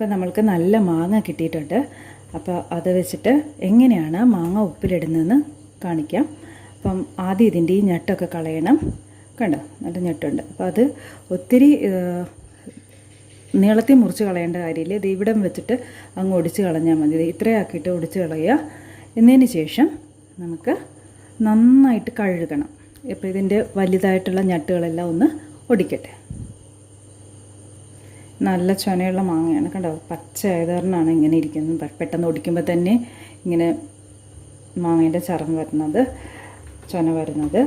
ഇപ്പം നമ്മൾക്ക് നല്ല മാങ്ങ കിട്ടിയിട്ടുണ്ട്. അപ്പോൾ അത് വെച്ചിട്ട് എങ്ങനെയാണ് മാങ്ങ ഉപ്പിലിടുന്നതെന്ന് കാണിക്കാം. അപ്പം ആദ്യം ഇതിന്റെ ഈ ഞെട്ടൊക്കെ കളയണം. കണ്ടോ? നല്ല ഞെട്ടുണ്ട്. അപ്പോൾ അത് ഒത്തിരി നീളത്തിൽ മുറിച്ച് കളയേണ്ട കാര്യമില്ല. ഇത് ഇവിടം വെച്ചിട്ട് അങ്ങ് ഒടിച്ച് കളഞ്ഞാൽ മതി. ഇത് ഇത്രയാക്കിയിട്ട് ഒടിച്ച് കളയുക. എന്നതിന് ശേഷം നമുക്ക് നന്നായിട്ട് കഴുകണം. ഇപ്പോൾ ഇതിന്റെ വലുതായിട്ടുള്ള ഞട്ടുകളെല്ലാം ഒന്ന് ഒടിക്കട്ടെ. നല്ല ചൊനയുള്ള മാങ്ങയാണ്. കണ്ടോ? പച്ച ആയതാറിനാണ് ഇങ്ങനെ ഇരിക്കുന്നത്. പെട്ടെന്ന് ഒടിക്കുമ്പോൾ തന്നെ ഇങ്ങനെ മാങ്ങേന്റെ ചറം വരുന്നത് ചൊന വരുന്നത്.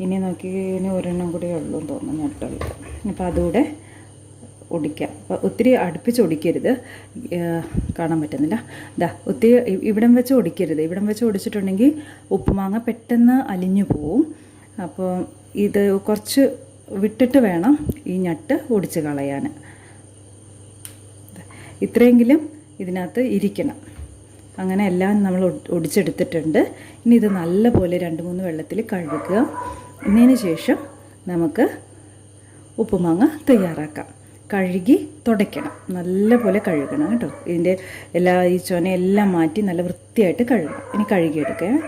ഇനി നോക്കി ഇനി ഒരെണ്ണം കൂടി ഉള്ളൂ എന്ന് തോന്നുന്നു ഞെട്ടുള്ളത് അപ്പോൾ അതുകൂടെ ഒടിക്കാം. അപ്പോൾ ഒത്തിരി അടുപ്പിച്ച് ഒടിക്കരുത്. കാണാൻ പറ്റുന്നില്ല. ഇതാ ഒത്തിരി ഇവിടം വെച്ച് ഒടിക്കരുത്. ഇവിടം വെച്ച് ഒടിച്ചിട്ടുണ്ടെങ്കിൽ ഉപ്പുമാങ്ങ പെട്ടെന്ന് അലിഞ്ഞു പോവും. അപ്പോൾ ഇത് കുറച്ച് വിട്ടിട്ട് വേണം ഈ ഞട്ട് ഒടിച്ച് കളയാൻ ഇത്രയെങ്കിലും ഇതിനകത്ത് ഇരിക്കണം. അങ്ങനെ എല്ലാം നമ്മൾ ഒടിച്ചെടുത്തിട്ടുണ്ട്. ഇനി ഇത് നല്ലപോലെ രണ്ട് മൂന്ന് വെള്ളത്തിൽ കഴുകുക. എന്നതിന് ശേഷം നമുക്ക് ഉപ്പുമാങ്ങ തയ്യാറാക്കാം. കഴുകി തുടയ്ക്കണം. നല്ലപോലെ കഴുകണം കേട്ടോ. ഇതിന്റെ എല്ലാ ഈ ചൊനയെല്ലാം മാറ്റി നല്ല വൃത്തിയായിട്ട് കഴുകണം. ഇനി കഴുകിയെടുക്കേ.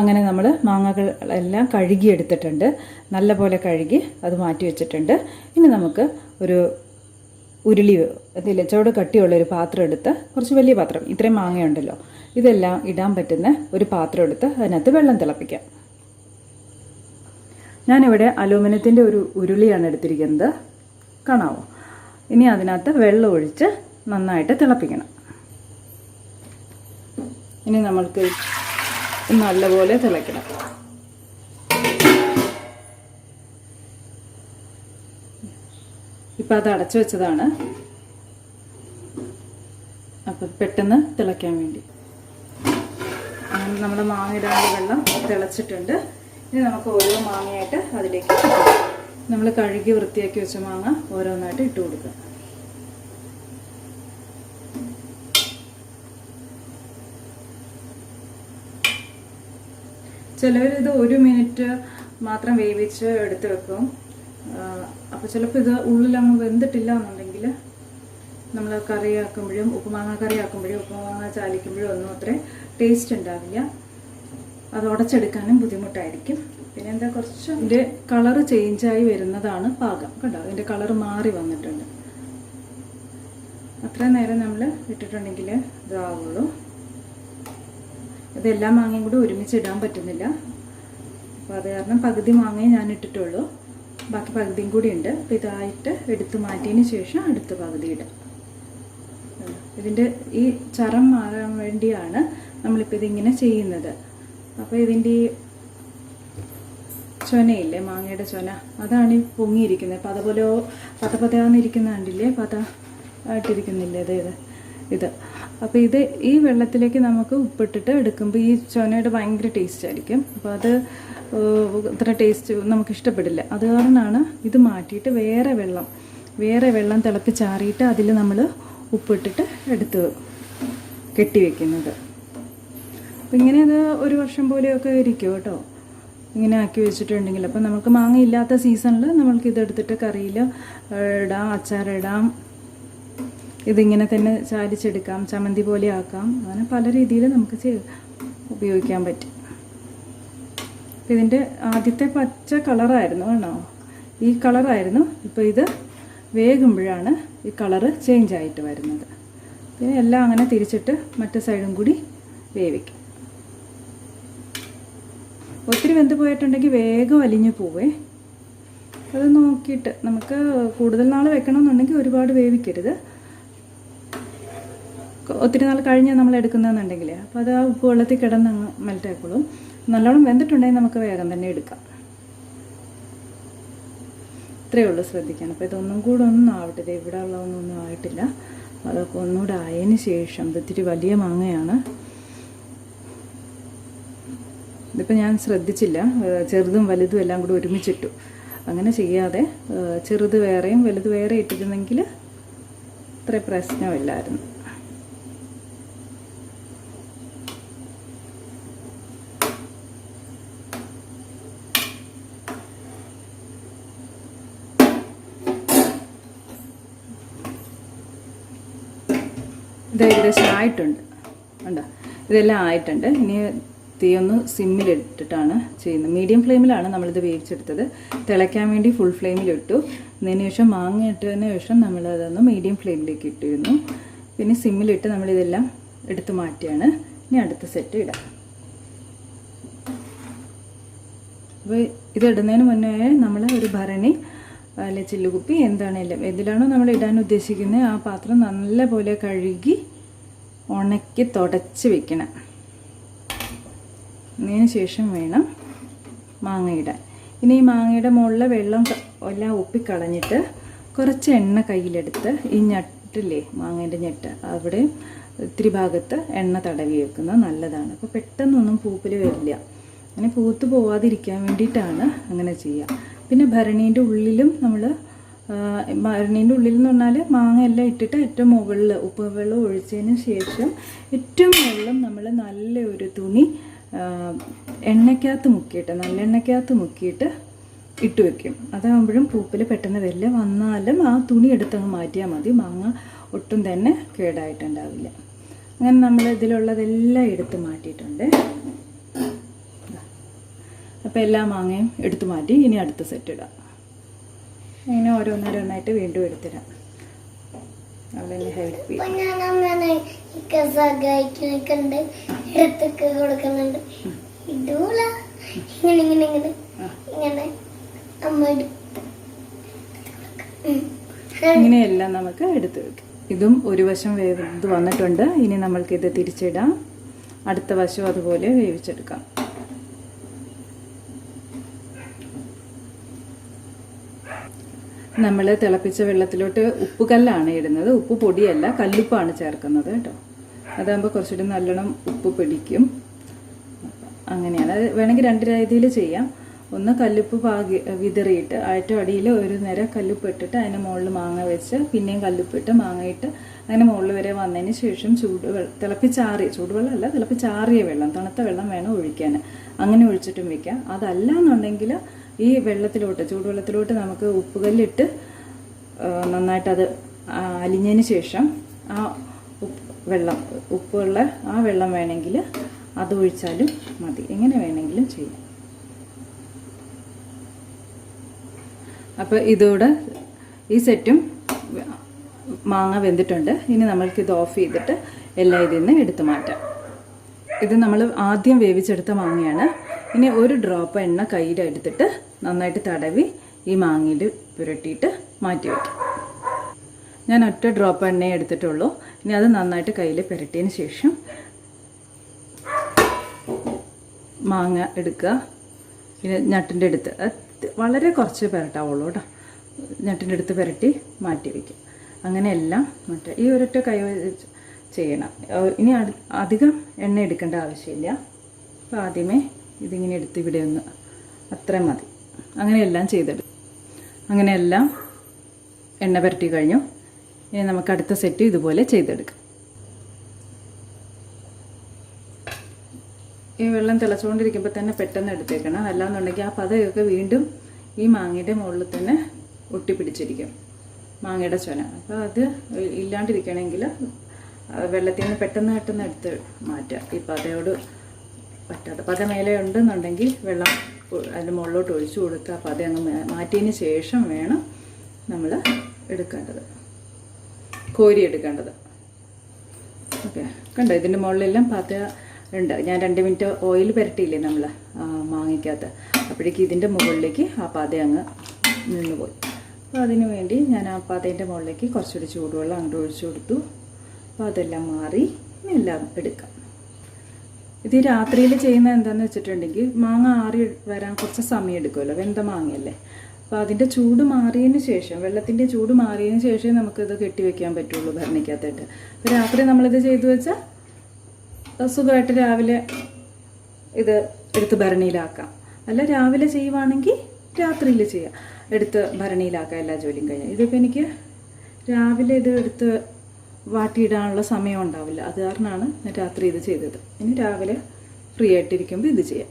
അങ്ങനെ നമ്മൾ മാങ്ങകൾ എല്ലാം കഴുകിയെടുത്തിട്ടുണ്ട് നല്ലപോലെ കഴുകി അത് മാറ്റി വെച്ചിട്ടുണ്ട്. ഇനി നമുക്ക് ഒരു ഉരുളി എന്തില്ല ചുവട് കട്ടിയുള്ള ഒരു പാത്രം എടുത്ത് കുറച്ച് വലിയ പാത്രം ഇത്രയും മാങ്ങയുണ്ടല്ലോ ഇതെല്ലാം ഇടാൻ പറ്റുന്ന ഒരു പാത്രം എടുത്ത് അതിനകത്ത് വെള്ളം തിളപ്പിക്കാം. ഞാനിവിടെ അലൂമിനിയത്തിന്റെ ഒരു ഉരുളിയാണ് എടുത്തിരിക്കുന്നത്. കാണാവോ? ഇനി അതിനകത്ത് വെള്ളം ഒഴിച്ച് നന്നായിട്ട് തിളപ്പിക്കണം. ഇനി നമ്മൾക്ക് നല്ലപോലെ തിളയ്ക്കണം. ഇപ്പം അത് അടച്ചു വെച്ചതാണ്. അപ്പം പെട്ടെന്ന് തിളയ്ക്കാൻ വേണ്ടി. നമ്മുടെ മാങ്ങ ഇടാനുള്ള വെള്ളം തിളച്ചിട്ടുണ്ട്. ഇനി നമുക്ക് ഓരോ മാങ്ങയായിട്ട് അതിലേക്ക് നമ്മൾ കഴുകി വൃത്തിയാക്കി വെച്ച മാങ്ങ ഓരോന്നായിട്ട് ഇട്ട് കൊടുക്കുക ചിലവർ ഇത് ഒരു മിനിറ്റ് മാത്രം വേവിച്ച് എടുത്ത് വെക്കും. അപ്പോൾ ചിലപ്പോൾ ഇത് ഉള്ളിലങ്ങ് വെന്തിട്ടില്ല എന്നുണ്ടെങ്കിൽ നമ്മൾ കറിയാക്കുമ്പോഴും ഉപ്പുമാങ്ങ കറിയാക്കുമ്പോഴും ഉപ്പുമാങ്ങ ചാലിക്കുമ്പോഴും ഒന്നും അത്ര ടേസ്റ്റ് ഉണ്ടാവില്ല. അത് ഉടച്ചെടുക്കാനും ബുദ്ധിമുട്ടായിരിക്കും. പിന്നെ എന്താ കുറച്ച് ഇതിന്റെ കളറ് ചേഞ്ചായി വരുന്നതാണ് പാകം. കണ്ടോ? ഇതിന്റെ കളർ മാറി വന്നിട്ടുണ്ട്. അത്രയും നേരം നമ്മൾ ഇട്ടിട്ടുണ്ടെങ്കിൽ ഇതാവുള്ളൂ. ഇതെല്ലാ മാങ്ങയും കൂടി ഒരുമിച്ച് ഇടാൻ പറ്റുന്നില്ല. അപ്പോൾ അത് കാരണം പകുതി മാങ്ങയെ ഞാൻ ഇട്ടിട്ടുള്ളൂ. ബാക്കി പകുതിയും കൂടി ഉണ്ട്. അപ്പോൾ ഇതായിട്ട് എടുത്ത് മാറ്റിയതിന് ശേഷം അടുത്ത പകുതി ഇടാം. ഇതിന്റെ ഈ ചറം മാറാൻ വേണ്ടിയാണ് നമ്മളിപ്പോൾ ഇതിങ്ങനെ ചെയ്യുന്നത്. അപ്പോൾ ഇതിന്റെ ഈ ചൊനയില്ലേ മാങ്ങയുടെ ചൊന? അതാണ് ഈ പൊങ്ങിയിരിക്കുന്നത്. അപ്പോൾ അതുപോലെ പത പതയാന്നിരിക്കുന്ന കണ്ടില്ലേ? പത ആയിട്ടിരിക്കുന്നില്ലേ? ഇത് ഇത്. അപ്പോൾ ഇത് ഈ വെള്ളത്തിലേക്ക് നമുക്ക് ഉപ്പിട്ടിട്ട് എടുക്കുമ്പോൾ ഈ ചൊനയുടെ ഭയങ്കര ടേസ്റ്റ് ആയിരിക്കും. അപ്പോൾ അത് അത്ര ടേസ്റ്റ് നമുക്ക് ഇഷ്ടപ്പെടില്ല. അത് കാരണമാണ് ഇത് മാറ്റിയിട്ട് വേറെ വെള്ളം വേറെ വെള്ളം തിളപ്പിച്ചാറിയിട്ട് അതിൽ നമ്മൾ ഉപ്പിട്ടിട്ട് എടുത്ത് കെട്ടിവെക്കുന്നത് അപ്പം ഇങ്ങനെ അത് ഒരു വർഷം പോലെയൊക്കെ ഇരിക്കും കേട്ടോ. ഇങ്ങനെ ആക്കി വെച്ചിട്ടുണ്ടെങ്കിൽ. അപ്പം നമുക്ക് മാങ്ങ ഇല്ലാത്ത സീസണിൽ നമ്മൾക്ക് ഇതെടുത്തിട്ട് കറിയിൽ ഇടാം അച്ചാറിടാം ഇതിങ്ങനെ തന്നെ ചാലിച്ചെടുക്കാം ചമ്മന്തി പോലെ ആക്കാം. അങ്ങനെ പല രീതിയിൽ നമുക്ക് ഉപയോഗിക്കാൻ പറ്റും. ഇതിന്റെ ആദ്യത്തെ പച്ച കളറായിരുന്നു വേണോ ഈ കളറായിരുന്നു. ഇപ്പോൾ ഇത് വേകുമ്പോഴാണ് ഈ കളറ് ചേഞ്ച് ആയിട്ട് വരുന്നത്. പിന്നെ എല്ലാം അങ്ങനെ തിരിച്ചിട്ട് മറ്റു സൈഡും കൂടി വേവിക്കും. ഒത്തിരി വെന്ത് പോയിട്ടുണ്ടെങ്കിൽ വേഗം അലിഞ്ഞു പോവേ. അത് നോക്കിയിട്ട് നമുക്ക് കൂടുതൽ നാൾ വെക്കണമെന്നുണ്ടെങ്കിൽ ഒരുപാട് വേവിക്കരുത്. ഒത്തിരി നാൾ കഴിഞ്ഞ് നമ്മൾ എടുക്കുന്നതെന്നുണ്ടെങ്കിൽ അപ്പോൾ അത് ആ ഉപ്പ് വെള്ളത്തിൽ കിടന്ന് അങ്ങ് മെൽറ്റായിക്കോളും. നല്ലോണം വെന്തിട്ടുണ്ടെങ്കിൽ നമുക്ക് വേഗം തന്നെ എടുക്കാം. ഇത്രയേ ഉള്ളൂ ശ്രദ്ധിക്കണം അപ്പോൾ ഇതൊന്നും കൂടെ ഒന്നും ആവട്ടെ. ഇത് ഇവിടെ ഉള്ളതൊന്നും ആയിട്ടില്ല. അതൊക്കെ ഒന്നുകൂടെ ആയതിന് ശേഷം ഇത് ഇത്തിരി വലിയ മാങ്ങയാണ്. ഇതിപ്പോൾ ഞാൻ ശ്രദ്ധിച്ചില്ല. ചെറുതും വലുതും എല്ലാം കൂടി ഒരുമിച്ചിട്ടു. അങ്ങനെ ചെയ്യാതെ ചെറുത് വേറെയും വലുത് വേറെ ഇട്ടിരുന്നെങ്കിൽ ഇത്ര പ്രശ്നമില്ലായിരുന്നു. ഇത് ഏകദേശം ആയിട്ടുണ്ട്. ഉണ്ടോ ഇതെല്ലാം ആയിട്ടുണ്ട്. ഇനി തീ ഒന്ന് സിമ്മിലിട്ടിട്ടാണ് ചെയ്യുന്നത്. മീഡിയം ഫ്ലെയിമിലാണ് നമ്മളിത് വേവിച്ചെടുത്തത്. തിളയ്ക്കാൻ വേണ്ടി ഫുൾ ഫ്ലെയിമിലിട്ടു. അതിന് ശേഷം മാങ്ങ ഇട്ടതിന് ശേഷം നമ്മളതൊന്ന് മീഡിയം ഫ്ലെയിമിലേക്ക് ഇട്ടിരുന്നു. പിന്നെ സിമ്മിലിട്ട് നമ്മളിതെല്ലാം എടുത്തു മാറ്റിയാണ്. ഇനി അടുത്ത സെറ്റ് ഇടാം. അപ്പോൾ ഇതിടുന്നതിന് മുന്നേ നമ്മൾ ഒരു ഭരണി അല്ലെ ചില്ലുകുപ്പി എന്താണെങ്കിലും എന്തിലാണോ നമ്മൾ ഇടാൻ ഉദ്ദേശിക്കുന്നത് ആ പാത്രം നല്ലപോലെ കഴുകി ഉണക്കി തുടച്ച് വെക്കണം. അതിന് ശേഷം വേണം മാങ്ങ ഇടാൻ ഇനി ഈ മാങ്ങയുടെ മുകളിലെ വെള്ളം എല്ലാം ഒപ്പിക്കളഞ്ഞിട്ട് കുറച്ച് എണ്ണ കയ്യിലെടുത്ത് ഈ ഞെട്ടില്ലേ മാങ്ങേന്റെ ഞെട്ട് അവിടെ ഇത്തിരി ഭാഗത്ത് എണ്ണ തടവി വെക്കുന്നത് നല്ലതാണ്. അപ്പോൾ പെട്ടെന്നൊന്നും പൂപ്പിൽ വരില്ല. അങ്ങനെ പൂത്ത് പോവാതിരിക്കാൻ വേണ്ടിയിട്ടാണ് അങ്ങനെ ചെയ്യുക പിന്നെ ഭരണീന്റെ ഉള്ളിലും നമ്മൾ ഭരണീന്റെ ഉള്ളിൽ എന്ന് പറഞ്ഞാൽ മാങ്ങ എല്ലാം ഇട്ടിട്ട് ഏറ്റവും മുകളിൽ ഉപ്പ് വെള്ളം ഒഴിച്ചതിന് ശേഷം ഏറ്റവും മുകളിലും നമ്മൾ നല്ല ഒരു തുണി എണ്ണയ്ക്കകത്ത് മുക്കിയിട്ട് നല്ല എണ്ണയ്ക്കകത്ത് മുക്കിയിട്ട് ഇട്ട് വെക്കും. അതാകുമ്പോഴും പൂപ്പിൽ പെട്ടെന്ന് വരില്ല വന്നാലും ആ തുണി എടുത്തങ്ങ് മാറ്റിയാൽ മതി. മാങ്ങ ഒട്ടും തന്നെ കേടായിട്ടുണ്ടാവില്ല. അങ്ങനെ നമ്മൾ ഇതിലുള്ളതെല്ലാം എടുത്ത് മാറ്റിയിട്ടുണ്ട്. അപ്പോൾ എല്ലാ മാങ്ങയും എടുത്ത് മാറ്റി ഇനി അടുത്ത സെറ്റ് ഇടാം. ഇങ്ങനെ ഓരോന്നോരോന്നായിട്ട് വീണ്ടും എടുത്തിടാം. ഹെൽപ്പ് ചെയ്യും. സഹായിക്കുന്നുണ്ട് എടുത്തൊക്കെ കൊടുക്കുന്നുണ്ട് ഇങ്ങനെ ഇങ്ങനെ ഇങ്ങനെ. ഇങ്ങനെ അമ്മ. ഇങ്ങനെയെല്ലാം നമുക്ക് എടുത്ത് വെക്കാം. ഇതും ഒരു വശം വേവ് വന്നിട്ടുണ്ട്. ഇനി നമ്മൾക്ക് ഇത് തിരിച്ചിടാം. അടുത്ത വശം അതുപോലെ വേവിച്ചെടുക്കാം. നമ്മൾ തിളപ്പിച്ച വെള്ളത്തിലോട്ട് ഉപ്പ് കല്ലാണ് ഇടുന്നത്. ഉപ്പ് പൊടിയല്ല കല്ലുപ്പാണ് ചേർക്കുന്നത് കേട്ടോ. അതാകുമ്പോൾ കുറച്ചുകൂടി നല്ലോണം ഉപ്പ് പിടിക്കും. അങ്ങനെയാണ്. അത് വേണമെങ്കിൽ രണ്ട് രീതിയിൽ ചെയ്യാം. ഒന്ന് കല്ലുപ്പ് പാകി വിതറിയിട്ട് ആയിട്ട് അടിയിൽ ഒരു നേരം കല്ലുപ്പ് ഇട്ടിട്ട് അതിന് മുകളിൽ മാങ്ങ വെച്ച് പിന്നെയും കല്ലുപ്പിട്ട് മാങ്ങയിട്ട് അങ്ങനെ മുകളിൽ വരെ വന്നതിന് ശേഷം ചൂട് തിളപ്പിച്ചാറിയ ചൂടുവെള്ളമല്ല തിളപ്പിച്ചാറിയ വെള്ളം തണുത്ത വെള്ളം വേണം ഒഴിക്കാൻ. അങ്ങനെ ഒഴിച്ചിട്ടും വയ്ക്കാം അതല്ല എന്നുണ്ടെങ്കിൽ ഈ വെള്ളത്തിലോട്ട് ചൂടുവെള്ളത്തിലോട്ട് നമുക്ക് ഉപ്പുകല്ലിട്ട് നന്നായിട്ടത് അലിഞ്ഞതിന് ശേഷം ആ വെള്ളം ഉപ്പുള്ള ആ വെള്ളം വേണമെങ്കിൽ അത് ഒഴിച്ചാലും മതി. എങ്ങനെ വേണമെങ്കിലും ചെയ്യാം. അപ്പോൾ ഇതോടെ ഈ സെറ്റും മാങ്ങ വെന്തിട്ടുണ്ട്. ഇനി നമ്മൾക്ക് ഇത് ഓഫ് ചെയ്തിട്ട് എല്ലാം ഇതിൽ നിന്ന് എടുത്തു മാറ്റാം. ഇത് നമ്മൾ ആദ്യം വേവിച്ചെടുത്ത മാങ്ങയാണ്. ഇനി ഒരു ഡ്രോപ്പ് എണ്ണ കയ്യിലെടുത്തിട്ട് നന്നായിട്ട് തടവി ഈ മാങ്ങയിൽ പുരട്ടിയിട്ട് മാറ്റി വയ്ക്കും ഞാൻ ഒറ്റ ഡ്രോപ്പ് എണ്ണയെ എടുത്തിട്ടുള്ളൂ. ഇനി അത് നന്നായിട്ട് കയ്യിൽ പുരട്ടിയതിന് ശേഷം മാങ്ങ എടുക്കുക പിന്നെ ഞട്ടിന്റെ അടുത്ത് വളരെ കുറച്ച് പുരട്ടാവുള്ളൂ കേട്ടോ. ഞട്ടിന്റെ അടുത്ത് പുരട്ടി മാറ്റി വയ്ക്കും അങ്ങനെയെല്ലാം മറ്റേ ഈ ഒരൊറ്റ കൈ ചെയ്യണം. ഇനി അധികം എണ്ണ എടുക്കേണ്ട ആവശ്യമില്ല. അപ്പോൾ ആദ്യമേ ഇതിങ്ങനെ എടുത്ത് ഇവിടെ ഒന്ന് അത്രയും മതി. അങ്ങനെയെല്ലാം ചെയ്തെടുക്കും അങ്ങനെയെല്ലാം എണ്ണ പുരട്ടി കഴിഞ്ഞു. ഇനി നമുക്ക് അടുത്ത സെറ്റ് ഇതുപോലെ ചെയ്തെടുക്കാം. ഈ വെള്ളം തിളച്ചുകൊണ്ടിരിക്കുമ്പോൾ തന്നെ പെട്ടെന്ന് എടുത്തേക്കണം. അല്ലാന്നുണ്ടെങ്കിൽ ആ പതയൊക്കെ വീണ്ടും ഈ മാങ്ങയുടെ മുകളിൽ തന്നെ ഒട്ടിപ്പിടിച്ചിരിക്കും. മാങ്ങയുടെ ചൊന. അപ്പോൾ അത് ഇല്ലാണ്ടിരിക്കണമെങ്കിൽ വെള്ളത്തിൽ നിന്ന് പെട്ടെന്ന് പെട്ടെന്ന് എടുത്ത് മാറ്റുക. ഈ പതയോട് പറ്റാതെ പത മേലെ ഉണ്ടെന്നുണ്ടെങ്കിൽ വെള്ളം അതിന്റെ മുകളിലോട്ട് ഒഴിച്ചു കൊടുക്കുക. അപ്പോൾ അങ്ങ് മാ- മാറ്റിയതിന് ശേഷം വേണം നമ്മൾ എടുക്കേണ്ടത്. കോരി എടുക്കേണ്ടത്. ഓക്കെ. കണ്ടോ? ഇതിന്റെ മുകളിലെല്ലാം പാത്ത ഉണ്ട്. ഞാൻ രണ്ട് മിനിറ്റ് ഓയിൽ പുരട്ടിയില്ലേ നമ്മൾ മാങ്ങിക്കകത്ത് അപ്പോഴേക്ക് ഇതിന്റെ മുകളിലേക്ക് ആ പാത അങ്ങ് നിന്ന് പോയി അപ്പോൾ അതിന് വേണ്ടി ഞാൻ ആ പാതേന്റെ മുകളിലേക്ക് കുറച്ചുകൂടി ചൂടുവെള്ളം അങ്ങോട്ട് ഒഴിച്ചു കൊടുത്തു. അപ്പോൾ അതെല്ലാം മാറി എല്ലാം എടുക്കാം. ഇത് രാത്രിയിൽ ചെയ്യുന്നത് എന്താണെന്ന് വെച്ചിട്ടുണ്ടെങ്കിൽ മാങ്ങ ആറി വരാൻ കുറച്ച് സമയം എടുക്കുമല്ലോ വെന്ത മാങ്ങയല്ലേ. അപ്പോൾ അതിന്റെ ചൂട് മാറിയതിന് ശേഷം വെള്ളത്തിന്റെ ചൂട് മാറിയതിന് ശേഷമേ നമുക്കിത് കെട്ടിവെക്കാൻ പറ്റുള്ളൂ ഭരണിക്കകത്തായിട്ട്. അപ്പോൾ രാത്രി നമ്മളിത് ചെയ്തു വെച്ചാൽ സുഖമായിട്ട് രാവിലെ ഇത് എടുത്ത് ഭരണിയിലാക്കാം. അല്ല രാവിലെ ചെയ്യുവാണെങ്കിൽ രാത്രിയിൽ ചെയ്യാം. എടുത്ത് ഭരണിയിലാക്കാം എല്ലാ ജോലിയും കഴിഞ്ഞാൽ ഇതിപ്പോൾ എനിക്ക് രാവിലെ ഇത് എടുത്ത് വാട്ടിയിടാനുള്ള സമയം ഉണ്ടാവില്ല അത് കാരണമാണ് ഞാൻ രാത്രി ഇത് ചെയ്തത്. ഇനി രാവിലെ ഫ്രീ ആയിട്ടിരിക്കുമ്പോൾ ഇത് ചെയ്യാം.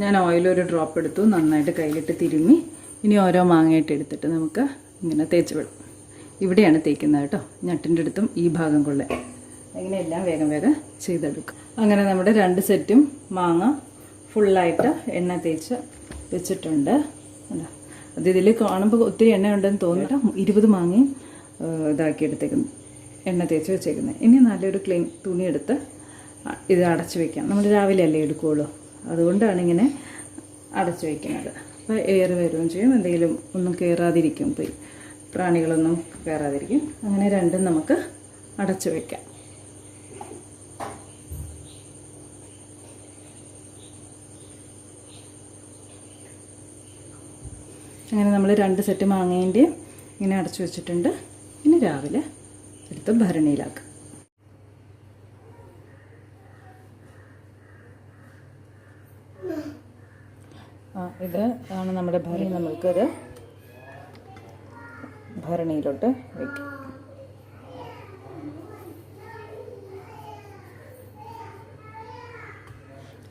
ഞാൻ ഓയിൽ ഒരു ഡ്രോപ്പ് എടുത്തു. നന്നായിട്ട് കയ്യിലിട്ട് തിരുമ്മി. ഇനി ഓരോ മാങ്ങയായിട്ട് എടുത്തിട്ട് നമുക്ക് ഇങ്ങനെ തേച്ച് വിടും. ഇവിടെയാണ് തേക്കുന്നത് കേട്ടോ. ഞട്ടിന്റെ അടുത്തും ഈ ഭാഗം കൊള്ളേ. എല്ലാം വേഗം വേഗം ചെയ്തെടുക്കും. അങ്ങനെ നമ്മുടെ രണ്ട് സെറ്റും മാങ്ങ ഫുള്ളായിട്ട് എണ്ണ തേച്ച് വെച്ചിട്ടുണ്ട്. കണ്ടോ? അത് ഇതിൽ കാണുമ്പോൾ ഒത്തിരി എണ്ണ ഉണ്ടെന്ന് തോന്നിയിട്ട് ഇരുപത് മാങ്ങയും ഇതാക്കി എടുത്തേക്കുന്നു എണ്ണ തേച്ച് വെച്ചേക്കുന്നത് ഇനി നല്ലൊരു ക്ലീൻ തുണി എടുത്ത് അ- ഇത് അടച്ച് വെക്കാം. നമ്മൾ രാവിലെ അല്ലേ എടുക്കുകയുള്ളൂ അതുകൊണ്ടാണ് ഇങ്ങനെ അടച്ചു വയ്ക്കുന്നത് അപ്പോൾ എയർ വരുകയും ചെയ്യും. എന്തെങ്കിലും ഒന്നും കയറാതിരിക്കും പോയി പ്രാണികളൊന്നും കയറാതിരിക്കും അങ്ങനെ രണ്ടും നമുക്ക് അടച്ചു വയ്ക്കാം അങ്ങനെ നമ്മൾ രണ്ട് സെറ്റ് മാങ്ങേന്റെയും ഇങ്ങനെ അടച്ചു വെച്ചിട്ടുണ്ട്. ഇനി രാവിലെ എടുത്ത് ഭരണിയിലാക്കുക ഇത് ആണ് നമ്മുടെ ഭരണി. നമ്മൾക്കത് ഭരണിയിലോട്ട് വെക്കുക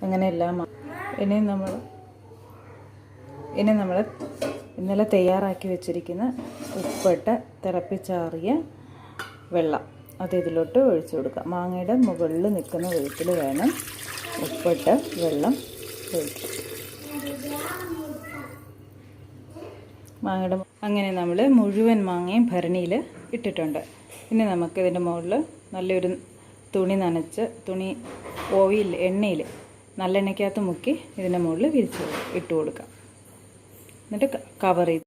അങ്ങനെയെല്ലാം ഇനി നമ്മൾ ഇനി നമ്മൾ ഇന്നലെ തയ്യാറാക്കി വെച്ചിരിക്കുന്ന ഉപ്പിട്ട് തിളപ്പിച്ചാറിയ വെള്ളം. അത് ഇതിലോട്ട് ഒഴിച്ചു കൊടുക്കുക. മാങ്ങയുടെ മുകളിൽ നിൽക്കുന്ന വിധത്തിൽ വേണം ഉപ്പിട്ട് വെള്ളം ഒഴിക്കുക. മാങ്ങയുടെ അങ്ങനെ നമ്മൾ മുഴുവൻ മാങ്ങയും ഭരണിയിൽ ഇട്ടിട്ടുണ്ട്. ഇനി നമുക്ക് ഇതിന്റെ മുകളിൽ നല്ലൊരു തുണി നനച്ച് തുണി ഓയിൽ എണ്ണയിൽ നല്ലെണ്ണയ്ക്കകത്ത് മുക്കി ഇതിന്റെ മുകളിൽ വിരിച്ച് ഇട്ട് കൊടുക്കാം. എന്നിട്ട് കവർ ചെയ്ത്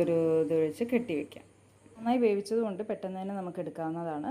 ഒരു ഇത് ഒഴിച്ച് കെട്ടി വയ്ക്കാം നന്നായി വേവിച്ചത് കൊണ്ട് പെട്ടെന്ന് തന്നെ നമുക്ക് എടുക്കാവുന്നതാണ്.